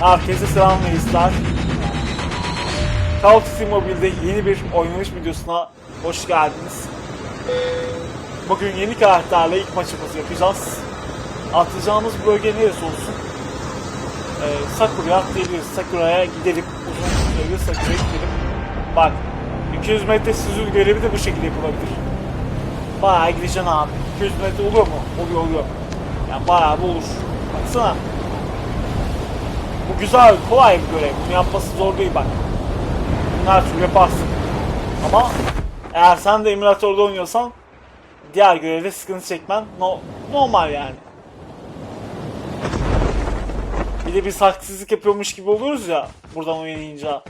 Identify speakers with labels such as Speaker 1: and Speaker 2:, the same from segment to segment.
Speaker 1: Herkese selam ve hisler. Call of yeni bir oynanış videosuna hoş geldiniz. Bugün yeni karakterle ilk maçımızı yapacağız. Atlayacağımız bölge neresi olsun? Ee, Sakura'ya atlayabiliriz. Sakura'ya gidelim. Uzun süredir Sakura'ya gidelim. Bak 200 metre süzül görevi de bu şekilde yapılabilir. Bayağı gideceksin abi. 200 metre oluyor mu? Oluyor oluyor. Yani bayağı bir olur. Baksana. Bu güzel, kolay bir görev. Bunu yapması zor değil bak. Bunu her türlü yaparsın. Ama eğer sen de emülatörde oynuyorsan diğer görevde sıkıntı çekmen no normal yani. Bir de biz haksızlık yapıyormuş gibi oluruz ya buradan oynayınca.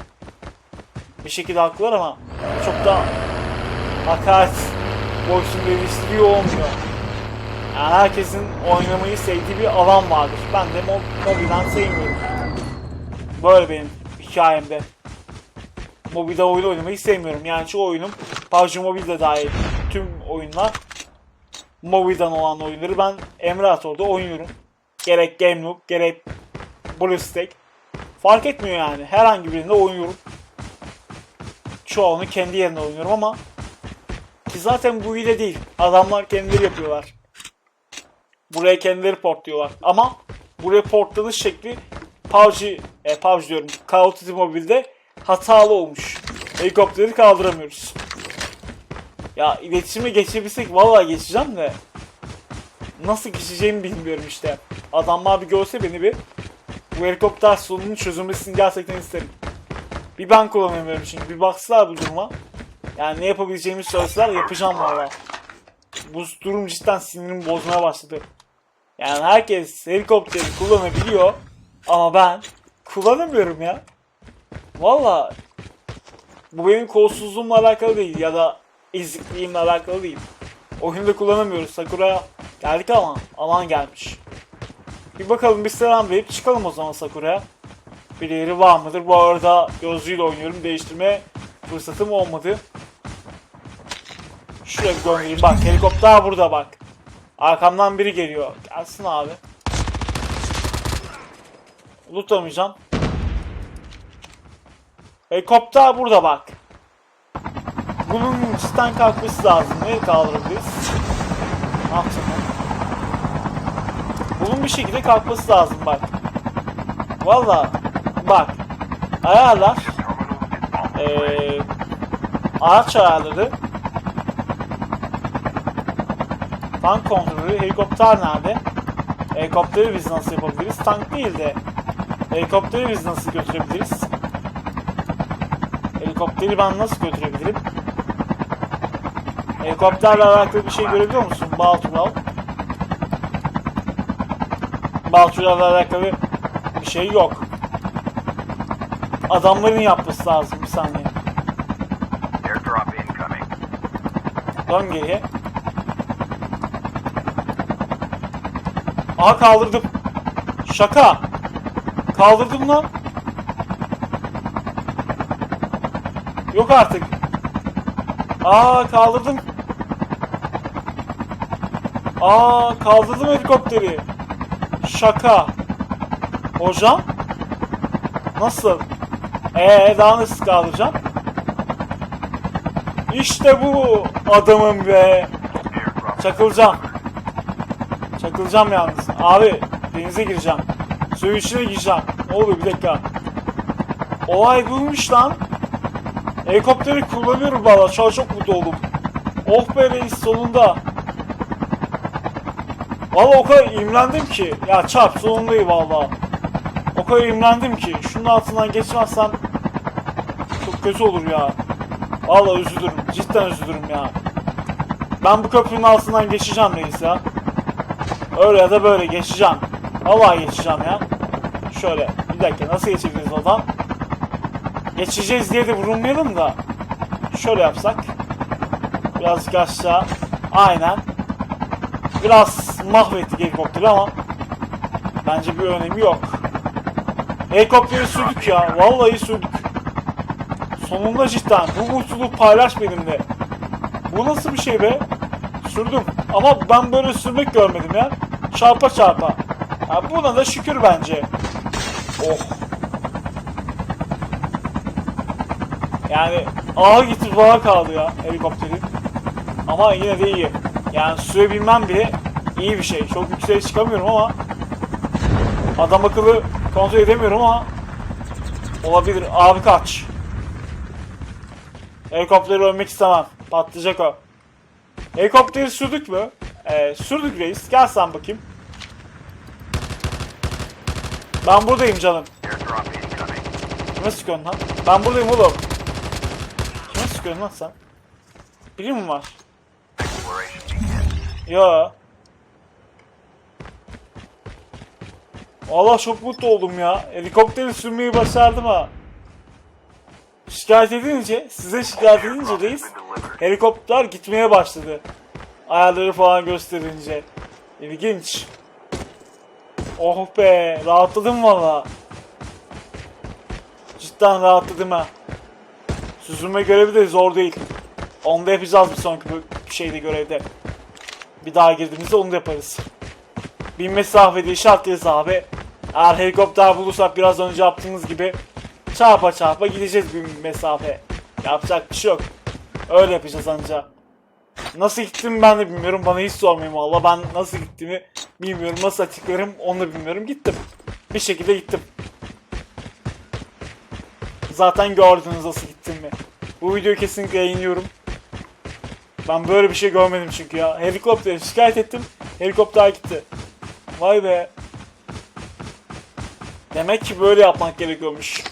Speaker 1: Bir şekilde haklılar ama çok da hakaret boysun geliştiriyor olmuyor. Yani herkesin oynamayı sevdiği bir alan vardır. Ben de mob mobilden sevmiyorum. Böyle benim hikayemde. Mobilde oyun oynamayı sevmiyorum. Yani şu oyunum PUBG Mobile'de dahil tüm oyunlar mobilden olan oyunları ben emülatörde oynuyorum. Gerek GameLoop gerek BlueStack fark etmiyor yani. Herhangi birinde oynuyorum. Çoğunu kendi yerinde oynuyorum ama ki zaten bu hile değil. Adamlar kendileri yapıyorlar. Buraya kendileri portluyorlar. Ama buraya portlanış şekli PUBG, e, PUBG diyorum. Call of Duty Mobile'de hatalı olmuş. Helikopteri kaldıramıyoruz. Ya iletişime geçebilsek vallahi geçeceğim de nasıl geçeceğimi bilmiyorum işte. Adamlar bir görse beni bir bu helikopter sorununun çözülmesini gerçekten isterim. Bir ben kullanamıyorum çünkü bir baksalar bu duruma. Yani ne yapabileceğimi söyleseler yapacağım valla. Bu durum cidden sinirimi bozmaya başladı. Yani herkes helikopteri kullanabiliyor ama ben kullanamıyorum ya. Valla bu benim kolsuzluğumla alakalı değil ya da ezikliğimle alakalı değil. Oyunda kullanamıyoruz. Sakura geldik ama alan gelmiş. Bir bakalım bir selam verip çıkalım o zaman Sakura'ya. Bir yeri var mıdır? Bu arada gözlüğüyle oynuyorum. Değiştirme fırsatım olmadı. Şuraya bir göndereyim. Bak helikopter burada bak. Arkamdan biri geliyor. Gelsin abi. Lutamayacağım. Helikopter burada bak. Bunun cidden kalkması lazım. Nereye kaldırabiliriz? Ne yapacağım? Bunun bir şekilde kalkması lazım bak. Valla bak. Ayarlar. Ee, araç ayarları. Tank kontrolü. Helikopter nerede? Helikopteri biz nasıl yapabiliriz? Tank değil de. Helikopteri biz nasıl götürebiliriz? Helikopteri ben nasıl götürebilirim? Helikopterle alakalı bir şey görebiliyor musun? Baltural. Baltural'la alakalı bir şey yok. Adamların yapması lazım bir saniye.
Speaker 2: Airdrop incoming.
Speaker 1: Dön geriye. Aha kaldırdım. Şaka. Kaldırdım lan. Yok artık. Aa kaldırdım. Aa kaldırdım helikopteri. Şaka. Hocam? Nasıl? Ee daha nasıl kaldıracağım? İşte bu adamım be. Çakılacağım. Çakılacağım yalnız. Abi denize gireceğim. Suyun içine gireceğim. Oluyor bir dakika. Olay buymuş lan. Helikopteri kullanıyorum valla. Şu an çok mutlu oldum. Oh be reis sonunda. Valla o kadar imrendim ki. Ya çarp sonundayım valla. O kadar imrendim ki. Şunun altından geçmezsem çok kötü olur ya. Valla üzülürüm. Cidden üzülürüm ya. Ben bu köprünün altından geçeceğim reis ya. Öyle ya da böyle geçeceğim. Vallahi geçeceğim ya. Şöyle bir dakika nasıl geçebiliriz oradan? Geçeceğiz diye de vurulmayalım da. Şöyle yapsak. Birazcık aşağı. Aynen. Biraz mahvettik helikopteri ama bence bir önemi yok. Helikopteri sürdük ya. Vallahi sürdük. Sonunda cidden bu mutluluğu paylaş benimle. Bu nasıl bir şey be? Sürdüm. Ama ben böyle sürmek görmedim ya. Çarpa çarpa. Ya buna da şükür bence. Oh. Yani ağır gitti bana kaldı ya helikopteri. Ama yine de iyi. Yani sürebilmem bile iyi bir şey. Çok yükseğe çıkamıyorum ama adam akıllı kontrol edemiyorum ama olabilir. Abi kaç. Helikopteri ölmek istemem. Patlayacak o. Helikopteri sürdük mü? Ee, sürdük reis. Gel sen bakayım. Ben buradayım canım. Kime sıkıyorsun lan? Ben buradayım oğlum. Kime sıkıyorsun lan sen? Biri mi var? Ya. Allah çok mutlu oldum ya. Helikopteri sürmeyi başardım ha. Şikayet edince, size şikayet edince reis helikopter gitmeye başladı. Ayarları falan gösterince. İlginç. Oh be, rahatladım valla. Cidden rahatladım ha. Süzülme görevi de zor değil. Onu da yapacağız bir sonraki şeyde görevde. Bir daha girdiğimizde onu da yaparız. Bir mesafede işaretleriz abi. Eğer helikopter bulursak biraz önce yaptığımız gibi çarpa çarpa gideceğiz bir mesafe. Yapacak bir şey yok. Öyle yapacağız anca. Nasıl gittim ben de bilmiyorum. Bana hiç sormayın valla. Ben nasıl gittiğimi bilmiyorum. Nasıl açıklarım onu da bilmiyorum. Gittim. Bir şekilde gittim. Zaten gördünüz nasıl gittim mi. Bu videoyu kesinlikle yayınlıyorum. Ben böyle bir şey görmedim çünkü ya. Helikopteri şikayet ettim. Helikopter gitti. Vay be. Demek ki böyle yapmak gerekiyormuş.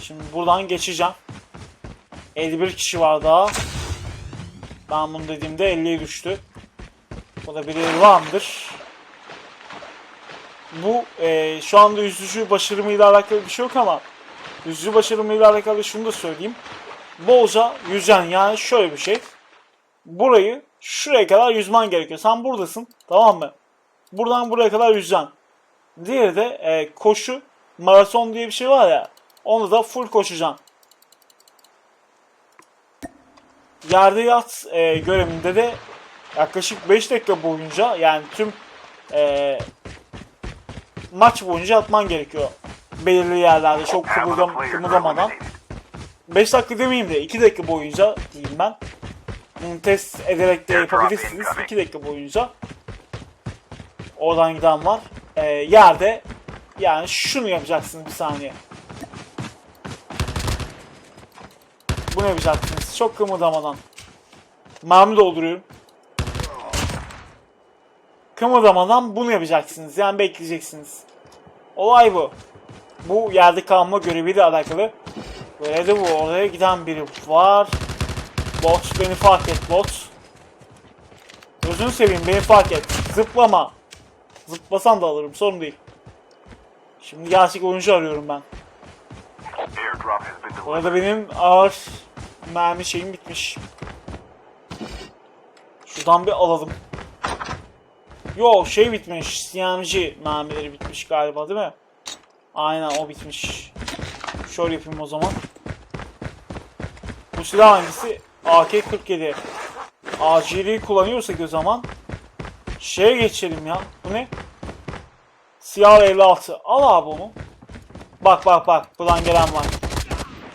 Speaker 1: Şimdi buradan geçeceğim. 51 kişi var daha. Ben bunu dediğimde 50'ye düştü. Bu da birileri var mıdır? Bu e, şu anda yüzücü başarımıyla alakalı bir şey yok ama yüzücü başarımıyla alakalı şunu da söyleyeyim. Bolca yüzen yani şöyle bir şey. Burayı şuraya kadar yüzmen gerekiyor. Sen buradasın tamam mı? Buradan buraya kadar yüzeceksin. Diğeri de e, koşu maraton diye bir şey var ya. Onu da full koşacaksın. Yerde yat e, görevinde de yaklaşık 5 dakika boyunca yani tüm e, maç boyunca yatman gerekiyor. Belirli yerlerde çok kıpırdam, kımıldamadan.
Speaker 2: eliminated.
Speaker 1: 5 dakika demeyeyim de 2 dakika boyunca diyeyim ben. Bunu test ederek de yapabilirsiniz. 2 dakika boyunca. Oradan giden var. Ee, yerde yani şunu yapacaksınız bir saniye. Bunu yapacaksınız. Çok kımıldamadan. Mermi dolduruyorum. Kımıldamadan bunu yapacaksınız. Yani bekleyeceksiniz. Olay bu. Bu yerde kalma göreviyle alakalı. Böyle de bu. Oraya giden biri var. Bot beni fark et bot. Gözünü seveyim beni fark et. Zıplama. Zıplasan da alırım sorun değil. Şimdi gerçek oyuncu arıyorum ben. Orada benim ağır mermi şeyim bitmiş. Şuradan bir alalım. Yo şey bitmiş. CMG mermileri bitmiş galiba değil mi? Aynen o bitmiş. Şöyle yapayım o zaman. Bu silah hangisi? AK-47. Acili kullanıyorsak o zaman şeye geçelim ya. Bu ne? Siyah 56. Al abi onu. Bak bak bak. Buradan gelen var.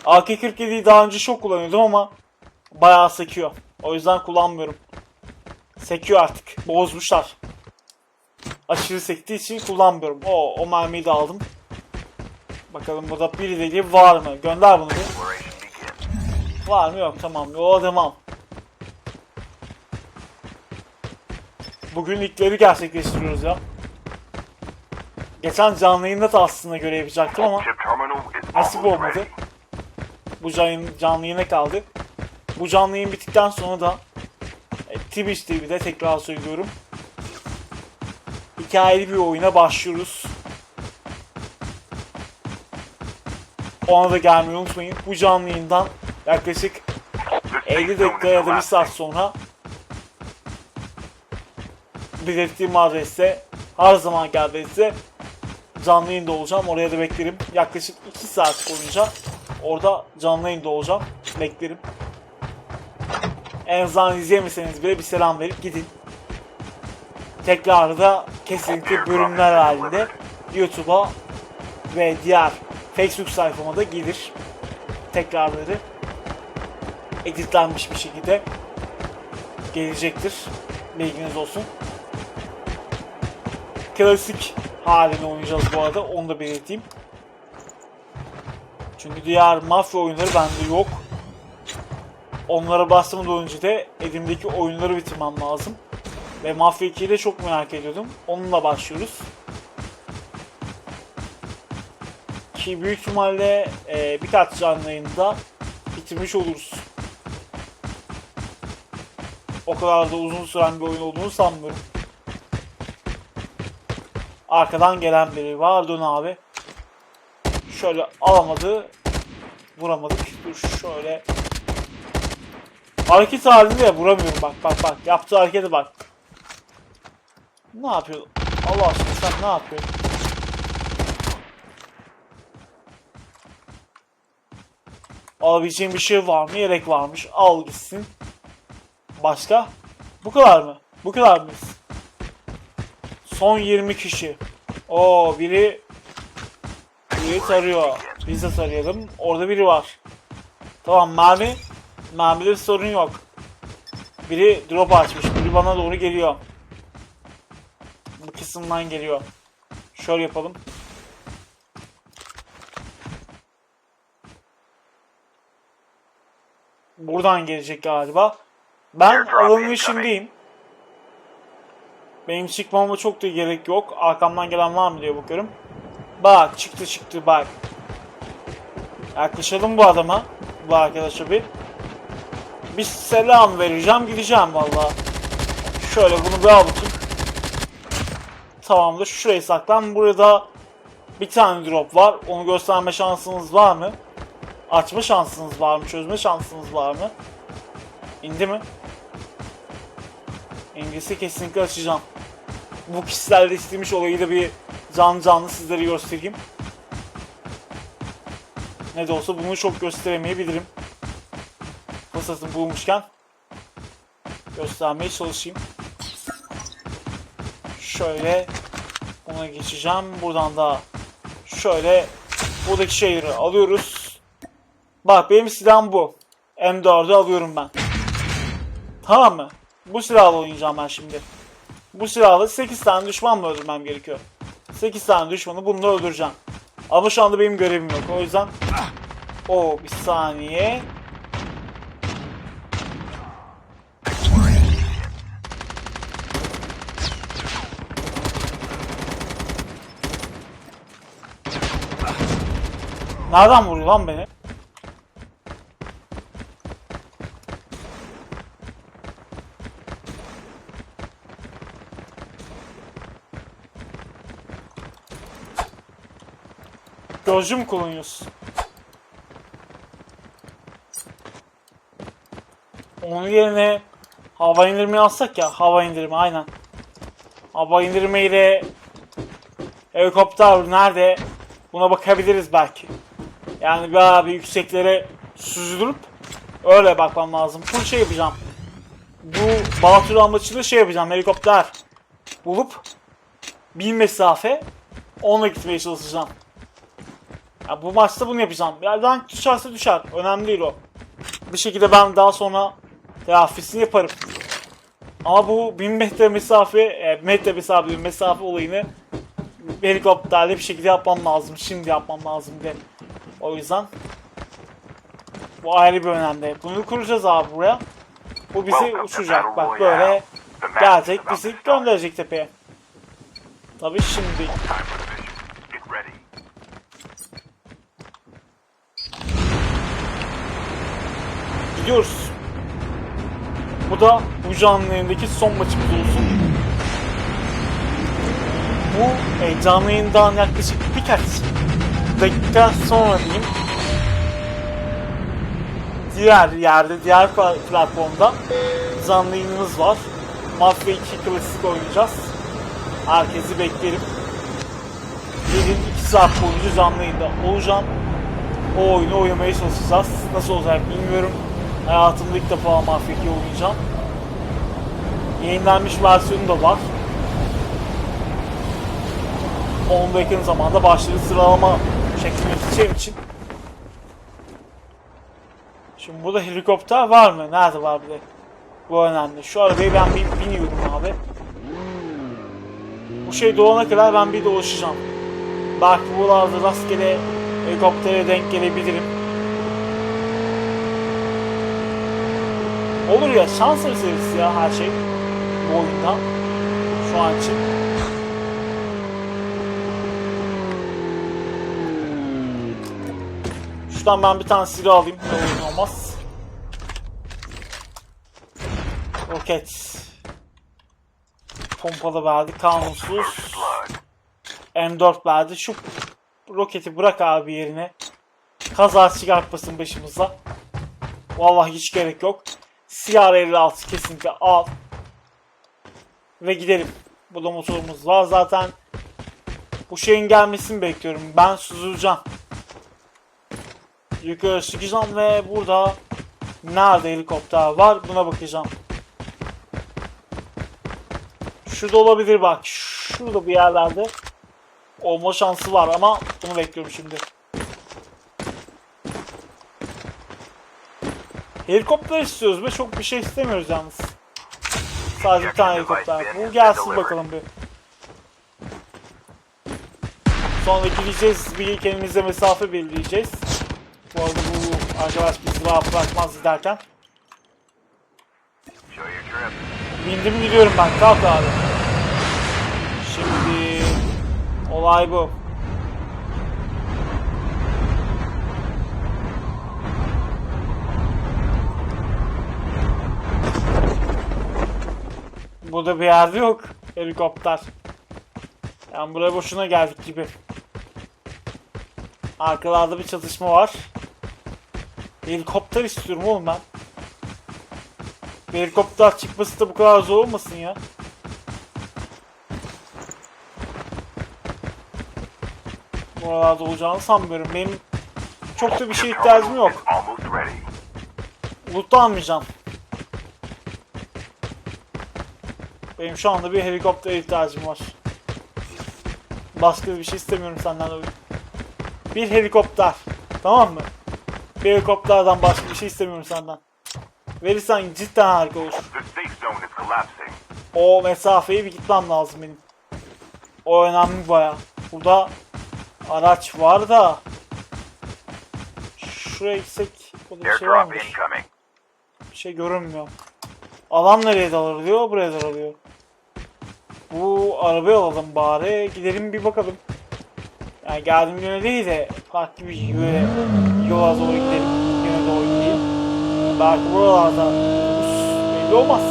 Speaker 1: AK-47'yi daha önce çok kullanıyordum ama bayağı sekiyor. O yüzden kullanmıyorum. Sekiyor artık. Bozmuşlar. Aşırı sektiği için kullanmıyorum. O, o mermiyi de aldım. Bakalım burada birileri var mı? Gönder bunu bir. Var mı yok tamam. Yola devam. Bugün ilkleri gerçekleştiriyoruz ya. Geçen canlı yayında da aslında görev yapacaktım ama nasip olmadı. Bu canlı, yayına kaldı. Bu canlı yayın bittikten sonra da e, Twitch TV'de tekrar söylüyorum. Hikayeli bir oyuna başlıyoruz. Ona da gelmeyi unutmayın. Bu canlı yayından yaklaşık
Speaker 2: The safe
Speaker 1: 50
Speaker 2: zone is
Speaker 1: dakika ya da 1
Speaker 2: last
Speaker 1: saat sonra belirttiğim adreste her zaman adreste canlı yayında olacağım. Oraya da beklerim. Yaklaşık 2 saat boyunca orada canlı yayında olacağım. Beklerim. En azından izleyemeseniz bile bir selam verip gidin. Tekrar da kesinlikle bölümler halinde YouTube'a ve diğer Facebook sayfama da gelir. Tekrarları editlenmiş bir şekilde gelecektir. Bilginiz olsun. Klasik halini oynayacağız bu arada. Onu da belirteyim. Çünkü diğer mafya oyunları bende yok. Onlara bastığımdan önce de elimdeki oyunları bitirmem lazım. Ve Mafya 2'yi de çok merak ediyordum. Onunla başlıyoruz. Ki büyük ihtimalle e, birkaç canlı yayında bitirmiş oluruz. O kadar da uzun süren bir oyun olduğunu sanmıyorum. Arkadan gelen biri var dön abi. Şöyle alamadı. Vuramadık. Dur şöyle. Hareket halinde ya vuramıyorum bak bak bak. Yaptığı harekete bak. Ne yapıyor? Allah aşkına sen ne yapıyorsun? Alabileceğin bir şey var mı? Yelek varmış. Al gitsin. Başka? Bu kadar mı? Bu kadar mıyız? Son 20 kişi. Oo biri biri tarıyor. Biz de tarayalım. Orada biri var. Tamam mermi. Mermide sorun yok. Biri drop açmış. Biri bana doğru geliyor. Bu kısımdan geliyor. Şöyle yapalım. Buradan gelecek galiba. Ben alanın içindeyim. Benim çıkmama çok da gerek yok. Arkamdan gelen var mı diye bakıyorum. Bak çıktı çıktı bak. Yaklaşalım bu adama. Bu arkadaşa bir. Bir selam vereceğim gideceğim valla. Şöyle bunu bir bakayım. Tamamdır. Şuraya saklan. Burada bir tane drop var. Onu gösterme şansınız var mı? Açma şansınız var mı? Çözme şansınız var mı? İndi mi? İndiyse kesinlikle açacağım. Bu kişilerde istemiş olayı da bir canlı canlı sizlere göstereyim. Ne de olsa bunu çok gösteremeyebilirim. Fırsatını bulmuşken göstermeye çalışayım. Şöyle buna geçeceğim. Buradan da şöyle buradaki şeyleri alıyoruz. Bak benim silahım bu. M4'ü alıyorum ben. Tamam mı? Bu silahla oynayacağım ben şimdi. Bu silahla 8 tane düşman mı öldürmem gerekiyor? 8 tane düşmanı bununla öldüreceğim. Ama şu anda benim görevim yok. O yüzden o bir saniye. Nereden vuruyor lan beni? Gözcü mü kullanıyorsun? Onun yerine hava indirimi alsak ya hava indirimi aynen. Hava indirimiyle helikopter nerede buna bakabiliriz belki. Yani bir bir yükseklere süzülüp öyle bakmam lazım. Full şey yapacağım. Bu Balatür amaçlı şey yapacağım helikopter bulup bir mesafe onunla gitmeye çalışacağım. Ya bu maçta bunu yapacağım. Ya rank düşerse düşer. Önemli değil o. Bir şekilde ben daha sonra telafisini yaparım. Ama bu 1000 metre mesafe, e, metre mesafe, mesafe olayını helikopterle bir şekilde yapmam lazım. Şimdi yapmam lazım de. O yüzden bu ayrı bir önemli. Bunu kuracağız abi buraya. Bu bizi uçuracak. Bak böyle gelecek bizi gönderecek tepeye. Tabii şimdi gidiyoruz. Bu da bu canlı yayındaki son maçımız olsun. Bu e, canlı yayından yaklaşık birkaç dakika sonra diyeyim. Diğer yerde, diğer pla- platformda canlı yayınımız var. Mafya 2 klasik oynayacağız. Herkesi beklerim. Gelin 2 saat boyunca canlı yayında olacağım. O oyunu oynamaya çalışacağız. Nasıl olacak bilmiyorum. Hayatımda ilk defa Mafya 2 oynayacağım. Yayınlanmış versiyonu da var. Onda yakın zamanda başları sıralama şeklinde gideceğim için. Şimdi burada helikopter var mı? Nerede var bir de? Bu önemli. Şu arabayı ben bir biniyorum abi. Bu şey dolana kadar ben bir dolaşacağım. Belki buralarda rastgele helikoptere denk gelebilirim. Olur ya şans meselesi ya her şey bu oyunda şu an için. Şuradan ben bir tane silah alayım. Ne olmaz. Roket. Pompalı verdi. Kanunsuz.
Speaker 2: Blood.
Speaker 1: M4 verdi. Şu roketi bırak abi yerine. Kaza çıkartmasın başımıza. Vallahi hiç gerek yok. CR56 kesinlikle al. Ve gidelim. Burada motorumuz var zaten. Bu şeyin gelmesini bekliyorum. Ben süzüleceğim. Yukarı çıkacağım ve burada nerede helikopter var buna bakacağım. Şurada olabilir bak. Şurada bir yerlerde olma şansı var ama bunu bekliyorum şimdi. Helikopter istiyoruz ve çok bir şey istemiyoruz yalnız. Sadece bir tane helikopter. Bu gelsin bakalım bir. Sonra gideceğiz bir kendimize mesafe belirleyeceğiz. Bu arada bu arkadaş bizi rahat bırakmaz
Speaker 2: trip.
Speaker 1: Bindim gidiyorum ben. Kalk abi. Şimdi olay bu. Burada bir yerde yok helikopter. Yani buraya boşuna geldik gibi. Arkalarda bir çatışma var. Helikopter istiyorum oğlum ben. Bir helikopter çıkması da bu kadar zor olmasın ya. Buralarda olacağını sanmıyorum. Benim çok da bir şey ihtiyacım yok. Loot almayacağım. Benim şu anda bir helikopter ihtiyacım var. Başka bir şey istemiyorum senden oyun. Bir helikopter. Tamam mı? Bir helikopterden başka bir şey istemiyorum senden. Verirsen cidden harika olur. O mesafeyi bir gitmem lazım benim. O önemli baya. Burada araç var da şuraya gitsek burada bir şey var mı?
Speaker 2: Airdrop incoming.
Speaker 1: Bir şey görünmüyor. Alan nereye daralıyor? Buraya daralıyor. Bu arabayı alalım bari. Gidelim bir bakalım. Yani geldiğim yöne değil de farklı bir yöne, yola doğru gidelim. Yöne doğru gideyim. Belki buralarda belli olmaz.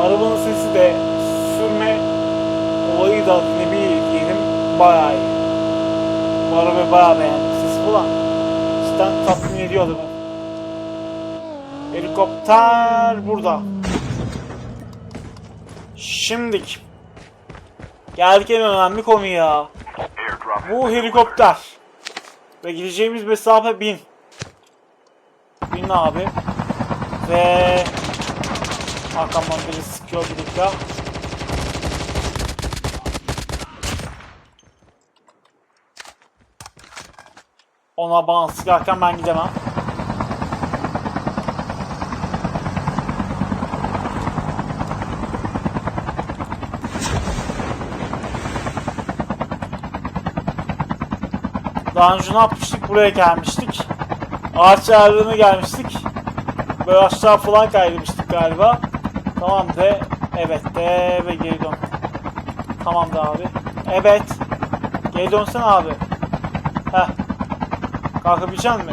Speaker 1: Arabanın sesi de sürme olayı da bir diyelim bayağı iyi. Bu arabayı bayağı beğendim. Sesi falan cidden tatmin ediyor adamı. Helikopter burada. Şimdik. Geldik en önemli konuya.
Speaker 2: Airdrop
Speaker 1: Bu helikopter. Ve gideceğimiz mesafe 1000. 1000 abi. Ve arkamdan biri sıkıyor bir dakika. Ona bana sıkarken ben gidemem. Daha önce ne yapmıştık? Buraya gelmiştik. Ağaç ayarlarına gelmiştik. Böyle aşağı falan kaymıştık galiba. Tamam de. Evet de ve geri dön. Tamam da abi. Evet. Geri dönsene abi. Heh. Kalkabilecek mi?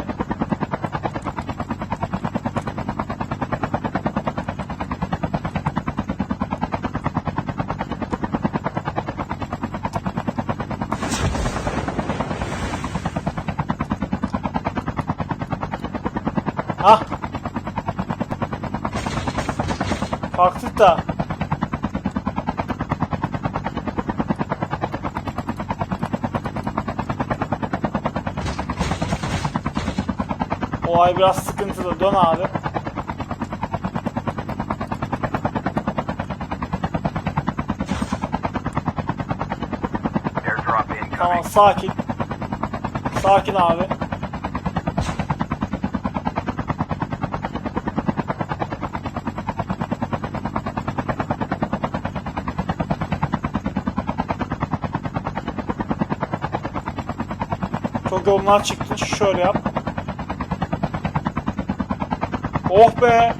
Speaker 1: Hah. Kalktık da. Olay biraz sıkıntılı. Dön abi. Tamam sakin. Sakin abi. Yolundan çıktın. Şöyle yap. Oh be.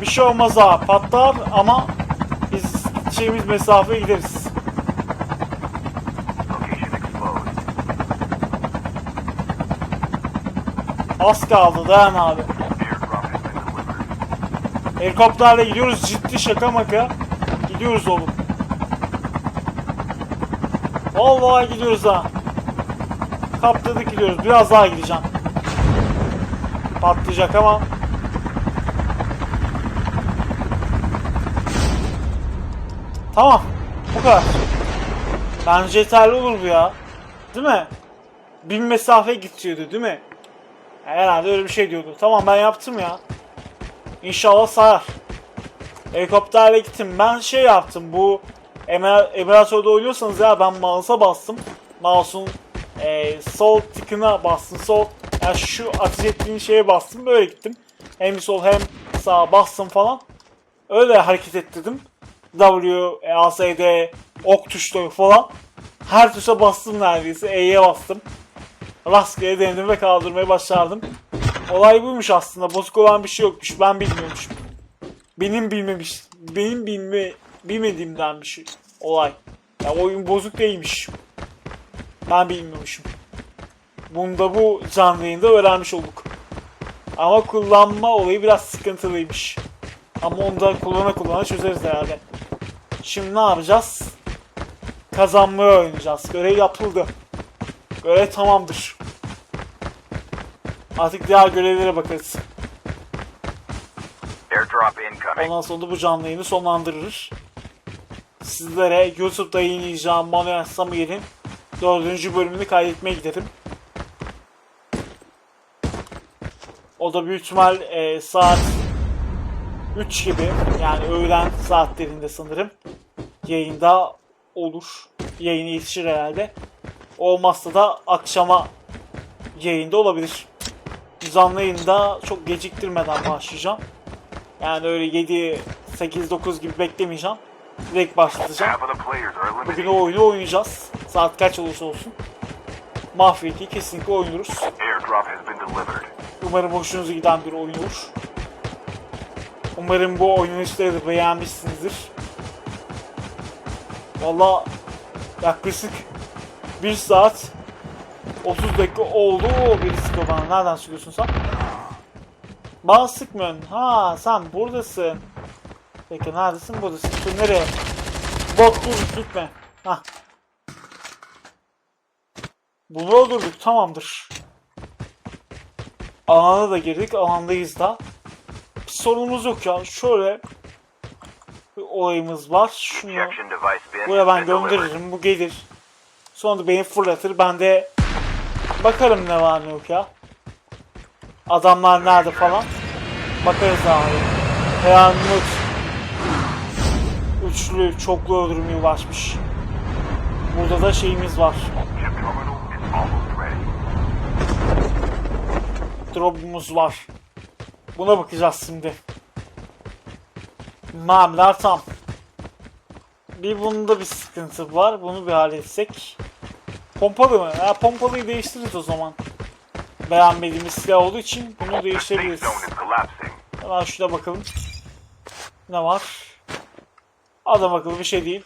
Speaker 1: Bir şey olmaz ha. Patlar ama biz gideceğimiz mesafeye gideriz. Az kaldı dayan abi. Helikopterle gidiyoruz ciddi şaka maka. Gidiyoruz oğlum. Vallahi gidiyoruz ha. Kaptırdık gidiyoruz. Biraz daha gideceğim. Patlayacak ama. Tamam. Bu kadar. Bence yeterli olur bu ya. Değil mi? Bin mesafe gidiyordu değil mi? Herhalde öyle bir şey diyordu. Tamam ben yaptım ya. İnşallah sarar. Helikopterle gittim. Ben şey yaptım bu Emir- Emirator'da oynuyorsanız ya ben mouse'a bastım. Mouse'un e, sol tıkına bastım. Sol yani şu ateş ettiğin şeye bastım. Böyle gittim. Hem sol hem sağa bastım falan. Öyle hareket ettirdim. W, E, ASD, ok tuşları falan. Her tuşa bastım neredeyse. E'ye bastım. Rastgele denedim ve kaldırmayı başardım. Olay buymuş aslında. Bozuk olan bir şey yokmuş. Ben bilmiyormuşum. Benim bilmemiş. Benim bilme, bilmediğimden bir şey. Olay. Ya oyun bozuk değilmiş. Ben bilmiyormuşum. Bunu da bu canlı yayında öğrenmiş olduk. Ama kullanma olayı biraz sıkıntılıymış. Ama onu da kullana kullana çözeriz herhalde. Şimdi ne yapacağız? Kazanmaya oynayacağız. Görev yapıldı. Görev tamamdır. Artık diğer görevlere bakarız. Ondan sonra da bu canlı yayını sonlandırır. Sizlere YouTube'da yayınlayacağım Manuel Samir'in dördüncü bölümünü kaydetmeye giderim. O da büyük ihtimal e, saat 3 gibi yani öğlen saatlerinde sanırım yayında olur. Yayını yetişir herhalde. Olmazsa da akşama yayında olabilir. Canlı yayında çok geciktirmeden başlayacağım. Yani öyle 7, 8, 9 gibi beklemeyeceğim. Direkt başlatacağım. Bugün o oyunu oynayacağız. Saat kaç olursa olsun. Mafya 2 kesinlikle oynuyoruz. Umarım hoşunuza giden bir oyun olur. Umarım bu oynanışları da beğenmişsinizdir. Valla yaklaşık 1 saat 30 dakika oldu. Biri sıkıyor bana. Nereden sıkıyorsun sen? Bana sıkmıyorsun. Ha sen buradasın. Peki neredesin? Buradasın. Sen nereye? Bot dur gitme. Hah. Bunu öldürdük. Tamamdır. Alana da girdik. Alandayız da. Bir sorunumuz yok ya. Şöyle bir olayımız var. Şunu buraya ben gönderirim. Bu gelir. Sonra beni fırlatır. Ben de bakarım ne var ne yok ya. Adamlar nerede falan. Bakarız abi. Karanlık. Üçlü, çoklu öldürmeye ulaşmış. Burada da şeyimiz var. Drop'umuz var. Buna bakacağız şimdi. Mermiler tam. Bir bunda bir sıkıntı var. Bunu bir halletsek. Pompalı mı? Ha, pompalıyı değiştiririz o zaman. Beğenmediğimiz silah olduğu için bunu değiştirebiliriz. Hemen şuna bakalım. Ne var? Adam akıllı bir şey değil.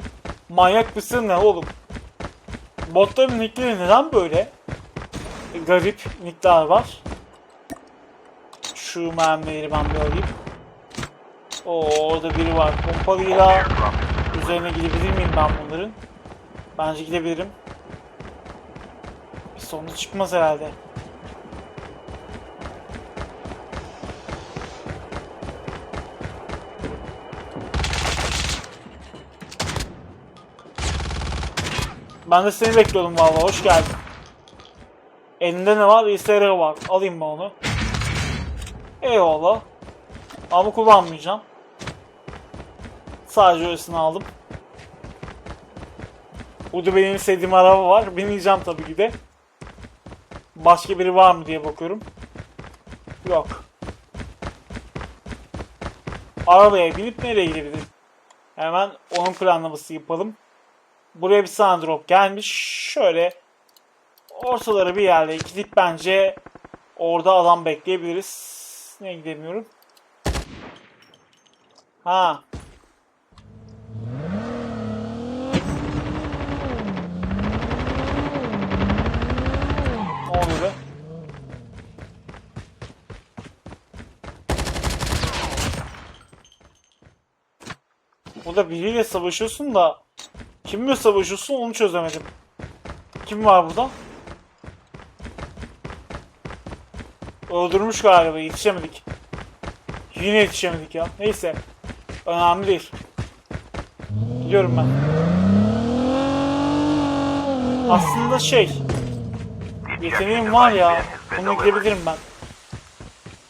Speaker 1: Manyak mısın ne oğlum? Botların nickleri neden böyle? Garip nickler var. Şu mermileri ben bir alayım. Oo, orada biri var. Pompalıyla üzerine gidebilir miyim ben bunların? Bence gidebilirim. Bir sonu çıkmaz herhalde. Ben de seni bekliyordum vallahi. Hoş geldin. Elinde ne var? İSR var. Alayım ben onu. Eyvallah. Ama kullanmayacağım. Sadece öylesini aldım. Burada benim sevdiğim araba var. Bineceğim tabii ki de. Başka biri var mı diye bakıyorum. Yok. Arabaya binip nereye gidebilirim? Hemen onun planlaması yapalım. Buraya bir tane drop gelmiş. Şöyle ortaları bir yerde gidip bence orada adam bekleyebiliriz. Niye gidemiyorum? Ha. Ne oluyor? Burada biriyle savaşıyorsun da kimle savaşıyorsun onu çözemedim. Kim var burada? Öldürmüş galiba yetişemedik. Yine yetişemedik ya. Neyse. Önemli değil. Gidiyorum ben. Aslında şey. Yeteneğim var ya. Bunu gidebilirim ben.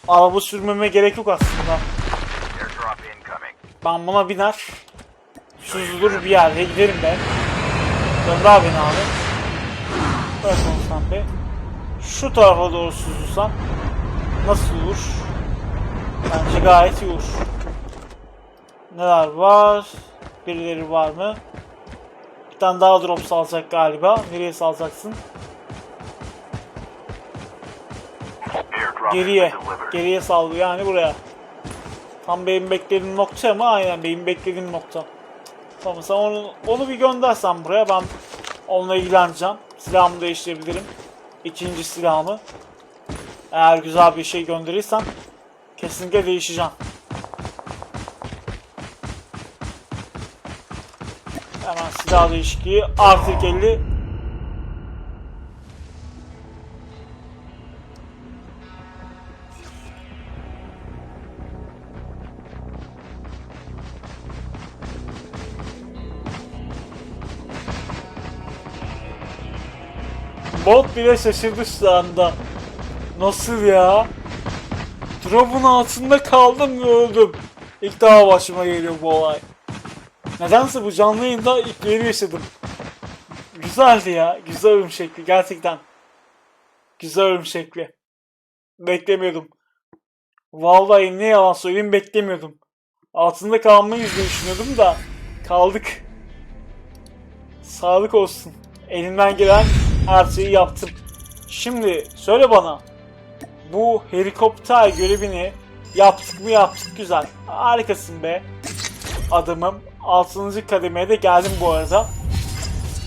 Speaker 1: Araba sürmeme gerek yok aslında. Ben buna biner. Süzülür bir yerde giderim ben. Gönder beni abi. Bırak onu sen be. Şu tarafa doğru süzülsem nasıl olur? Bence gayet iyi olur. Neler var? Birileri var mı? Bir tane daha drop salacak galiba. Nereye salacaksın? Geriye. Geriye saldı yani buraya. Tam benim beklediğim nokta mı? Aynen benim beklediğim nokta. Tamam sen onu, onu bir göndersen buraya ben onunla ilgileneceğim. Silahımı değiştirebilirim. İkinci silahımı. Eğer güzel bir şey gönderirsen kesinlikle değişeceğim. Hemen silah değişikliği artık 50 Bot bile şaşırdı şu anda. Nasıl ya? Drop'un altında kaldım ve öldüm. İlk daha başıma geliyor bu olay. Nedense bu canlı yayında ilk yeri yaşadım. Güzeldi ya. Güzel ölüm şekli gerçekten. Güzel ölüm şekli. Beklemiyordum. Vallahi ne yalan söyleyeyim beklemiyordum. Altında kalmayız diye düşünüyordum da kaldık. Sağlık olsun. Elimden gelen her şeyi yaptım. Şimdi söyle bana. Bu helikopter görevini yaptık mı yaptık güzel. Harikasın be. Adamım. 6. kademeye de geldim bu arada.